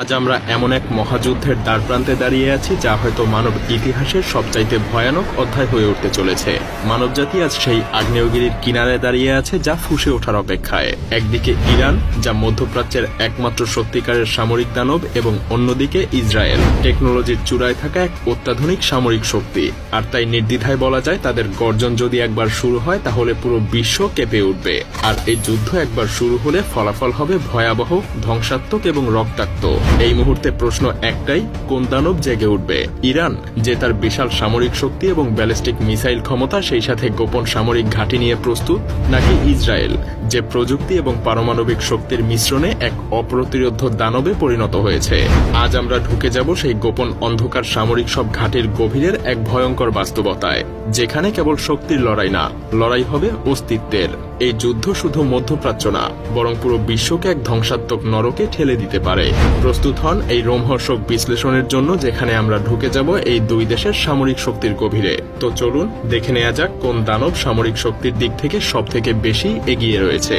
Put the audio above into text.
আজ আমরা এমন এক মহাযুদ্ধের দ্বারপ্রান্তে দাঁড়িয়ে আছি, যা হয়তো মানব ইতিহাসের সবচাইতে ভয়ানক অধ্যায় হয়ে উঠতে চলেছে। মানবজাতি আজ সেই আগ্নেয়গিরির কিনারে দাঁড়িয়ে আছে, যা ফুসে ওঠার অপেক্ষায়। একদিকে ইরান, যা মধ্যপ্রাচ্যের একমাত্র সত্যিকারের সামরিক দানব এবং অন্যদিকে ইসরায়েল। টেকনোলজির চূড়ায় থাকা এক অত্যাধুনিক সামরিক শক্তি। আর তাই নির্দ্বিধায় বলা যায়, তাদের গর্জন যদি একবার শুরু হয়, তাহলে পুরো বিশ্ব কেঁপে উঠবে। আর এই যুদ্ধ একবার শুরু হলে ফলাফল হবে ভয়াবহ, ধ্বংসাত্মক এবং রক্তাক্ত। এই মুহূর্তে প্রশ্ন একটাই, কোন দানব জেগে উঠবে? ইরান, যে তার বিশাল সামরিক শক্তি এবং ব্যালিস্টিক মিসাইল ক্ষমতা সেই সাথে গোপন সামরিক ঘাঁটি নিয়ে প্রস্তুত, নাকি ইসরায়েল, যে প্রযুক্তি এবং পারমাণবিক শক্তির মিশ্রণে এক অপ্রতিরোধ দানবে পরিণত হয়েছে? আজ আমরা ঢুকে যাব সেই গোপন অন্ধকার সামরিক সব ঘাটির গভীরের এক ভয়ঙ্কর বাস্তবতায়, যেখানে কেবল শক্তির লড়াই না, লড়াই হবে অস্তিত্বের। এই যুদ্ধ শুধু মধ্যপ্রাচ্য না, বরং পুরো বিশ্বকে এক ধ্বংসাত্মক নরকে ঠেলে দিতে পারে। প্রস্তুত হন এই রোমহর্ষক বিশ্লেষণের জন্য, যেখানে আমরা ঢুকে যাব এই দুই দেশের সামরিক শক্তির গভীরে। তো চলুন দেখে নেওয়া যাক কোন দানব সামরিক শক্তির দিক থেকে সব থেকে বেশি এগিয়ে রয়েছে।